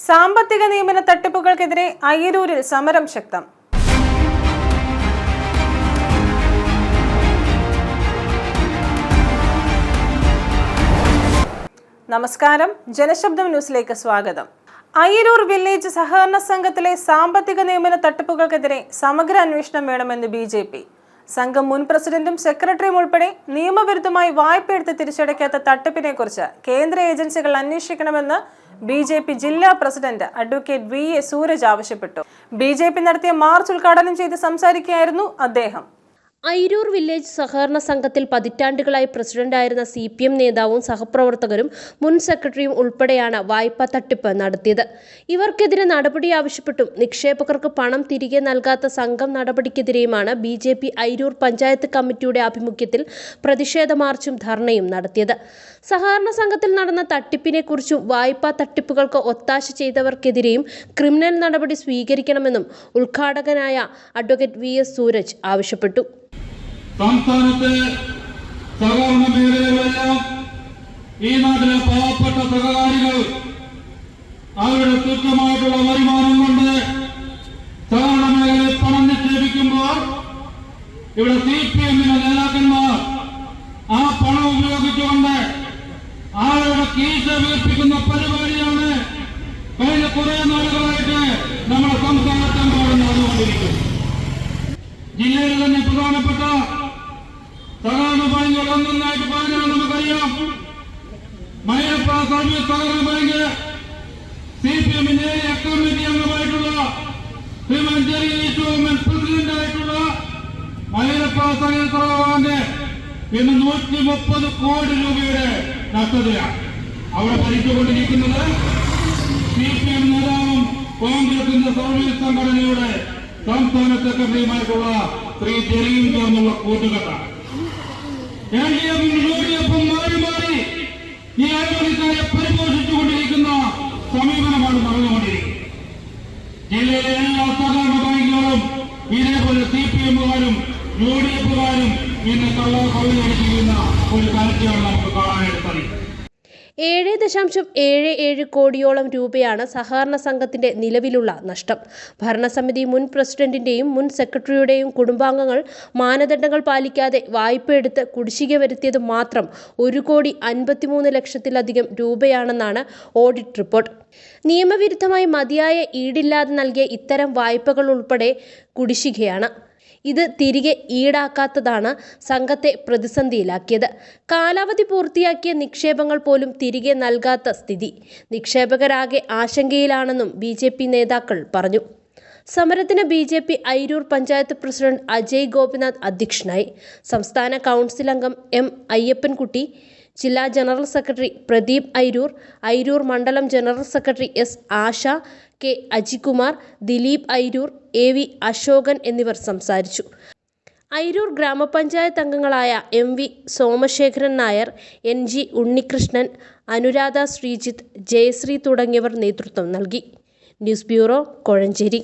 സാമ്പത്തിക നിയമന തട്ടിപ്പുകൾക്കെതിരെ അയ്യരൂരിൽ സമരം ശക്തം. നമസ്കാരം. ജനശബ്ദം ന്യൂസിലേക്ക് സ്വാഗതം. അയ്യരൂർ വില്ലേജ് സഹകരണ സംഘത്തിലെ സാമ്പത്തിക നിയമന തട്ടിപ്പുകൾക്കെതിരെ സമഗ്ര അന്വേഷണം വേണമെന്ന് ബി സംഘം മുൻ പ്രസിഡന്റും സെക്രട്ടറിയും ഉൾപ്പെടെ നിയമവിരുദ്ധമായി വായ്പയെടുത്ത് തിരിച്ചടയ്ക്കാത്ത തട്ടിപ്പിനെക്കുറിച്ച് കേന്ദ്ര ഏജൻസികൾ അന്വേഷിക്കണമെന്ന് ബി ജെ പി ജില്ലാ president advocate V A Sooraj ആവശ്യപ്പെട്ടു. ബി ജെ പി നടത്തിയ മാർച്ച് ഉദ്ഘാടനം ചെയ്ത് സംസാരിക്കുകയായിരുന്നു അദ്ദേഹം. അയിരൂർ വില്ലേജ് സഹകരണ സംഘത്തിൽ പതിറ്റാണ്ടുകളായി പ്രസിഡന്റായിരുന്ന സി പി എം നേതാവും സഹപ്രവർത്തകരും മുൻ സെക്രട്ടറിയും ഉൾപ്പെടെയാണ് വായ്പാ തട്ടിപ്പ് നടത്തിയത്. ഇവർക്കെതിരെ നടപടി ആവശ്യപ്പെട്ടും നിക്ഷേപകർക്ക് പണം തിരികെ നൽകാത്ത സംഘം നടപടിക്കെതിരെയുമാണ് B J P Airoor panchayat കമ്മിറ്റിയുടെ ആഭിമുഖ്യത്തിൽ പ്രതിഷേധ മാർച്ചും ധർണയും നടത്തിയത്. സഹകരണ സംഘത്തിൽ നടന്ന തട്ടിപ്പിനെക്കുറിച്ചും വായ്പാ തട്ടിപ്പുകൾക്ക് ഒത്താശ ചെയ്തവർക്കെതിരെയും ക്രിമിനൽ നടപടി സ്വീകരിക്കണമെന്നും ഉദ്ഘാടകനായ അഡ്വക്കേറ്റ് വി എസ് സൂരജ് ആവശ്യപ്പെട്ടു. സംസ്ഥാനത്തെ സഹകരണ മേഖലകളെല്ലാം ഈ നാട്ടിലെ പാവപ്പെട്ട സഹകാരികൾ അവരുടെ തുച്ഛമായിട്ടുള്ള വരുമാനം കൊണ്ട് സഹകരണ മേഖലയിൽ പണം നിക്ഷേപിക്കുമ്പോൾ ഇവിടെ സി പി എമ്മിന്റെ നേതാക്കന്മാർ ആ പണം ഉപയോഗിച്ചുകൊണ്ട് ആളുടെ കീശ വീർപ്പിക്കുന്ന പരിപാടിയാണ് കഴിഞ്ഞ കുറെ നാളുകളായിട്ട് നമ്മുടെ സംസ്ഥാനത്തെ നടന്നുകൊണ്ടിരിക്കുന്നത്. ജില്ലയിൽ തന്നെ പ്രധാനപ്പെട്ട മൈലപ്പ സർവീസ് സഹകരണ ബാങ്ക് സി പി എമ്മിന്റെ കമ്മിറ്റി അംഗമായിട്ടുള്ള ശ്രീമൻ ജെറി ഈശോമൻ പ്രസിഡന്റ് ആയിട്ടുള്ള മൈലപ്പ സഹകരണ ബാങ്ക് ഇന്ന് നൂറ്റി മുപ്പത് കോടി രൂപയുടെ നഷ്ടതയാണ് അവിടെ ഭരിച്ചുകൊണ്ടിരിക്കുന്നത് സി പി എം നേതാവും കോൺഗ്രസിന്റെ സർവീസ് സംഘടനയുടെ സംസ്ഥാന സെക്രട്ടറിയുമായിട്ടുള്ള ശ്രീ ജലീം എന്നുള്ള കൂട്ടുകെട്ടാണ്. എൽ ഡി എഫും യു ഡി എഫും ഈ ആരോഗ്യക്കാരെ പരിപോഷിച്ചുകൊണ്ടിരിക്കുന്ന സമീപനമാണ് നടന്നുകൊണ്ടിരിക്കുന്നത് ജില്ലയിലെ എല്ലാ സഹകരണ ബാങ്കുകളും ഇതേപോലെ സി പി എമ്മുകാരും യു ഡി എഫുകാരും ഇന്ന് കള്ളവർ കവിതയടിക്കുന്ന ഒരു കാഴ്ചയാണ് നമുക്ക് കാണാനായിട്ട് സാധിക്കുന്നത്. ഏഴ് ദശാംശം ഏഴ് ഏഴ് കോടിയോളം രൂപയാണ് സഹകരണ സംഘത്തിന്റെ നിലവിലുള്ള നഷ്ടം. ഭരണസമിതി മുൻ പ്രസിഡന്റിന്റെയും മുൻ സെക്രട്ടറിയുടെയും കുടുംബാംഗങ്ങൾ മാനദണ്ഡങ്ങൾ പാലിക്കാതെ വായ്പയെടുത്ത് കുടിശ്ശിക വരുത്തിയത് മാത്രം ഒരു കോടി അൻപത്തിമൂന്ന് ലക്ഷത്തിലധികം രൂപയാണെന്നാണ് ഓഡിറ്റ് റിപ്പോർട്ട്. നിയമവിരുദ്ധമായി മതിയായ ഈടില്ലാതെ നൽകിയ ഇത്തരം വായ്പകൾ ഉൾപ്പെടെ കുടിശ്ശികയാണ്. ഇത് തിരികെ ഈടാക്കാത്തതാണ് സംഘത്തെ പ്രതിസന്ധിയിലാക്കിയത്. കാലാവധി പൂർത്തിയാക്കിയ നിക്ഷേപങ്ങൾ പോലും തിരികെ നൽകാത്ത സ്ഥിതി. നിക്ഷേപകരാകെ ആശങ്കയിലാണെന്നും ബി നേതാക്കൾ പറഞ്ഞു. സമരത്തിന് B J P Ayiroor panchayat president Ajay Gopinath അധ്യക്ഷനായി. സംസ്ഥാന കൗൺസിൽ അംഗം എം അയ്യപ്പൻകുട്ടി ജില്ലാ ജനറൽ സെക്രട്ടറി പ്രദീപ് ഐരൂർ ഐരൂർ മണ്ഡലം general secretary S Asha K Ajikumar Dileep Airoor A V Ashokan എന്നിവർ സംസാരിച്ചു. ഐരൂർ ഗ്രാമപഞ്ചായത്ത് അംഗങ്ങളായ M V Somasekharan Nair N G Unnikrishnan Anuradha Sreejith Jayasree തുടങ്ങിയവർ നേതൃത്വം നൽകി. News bureau Kozhencherry.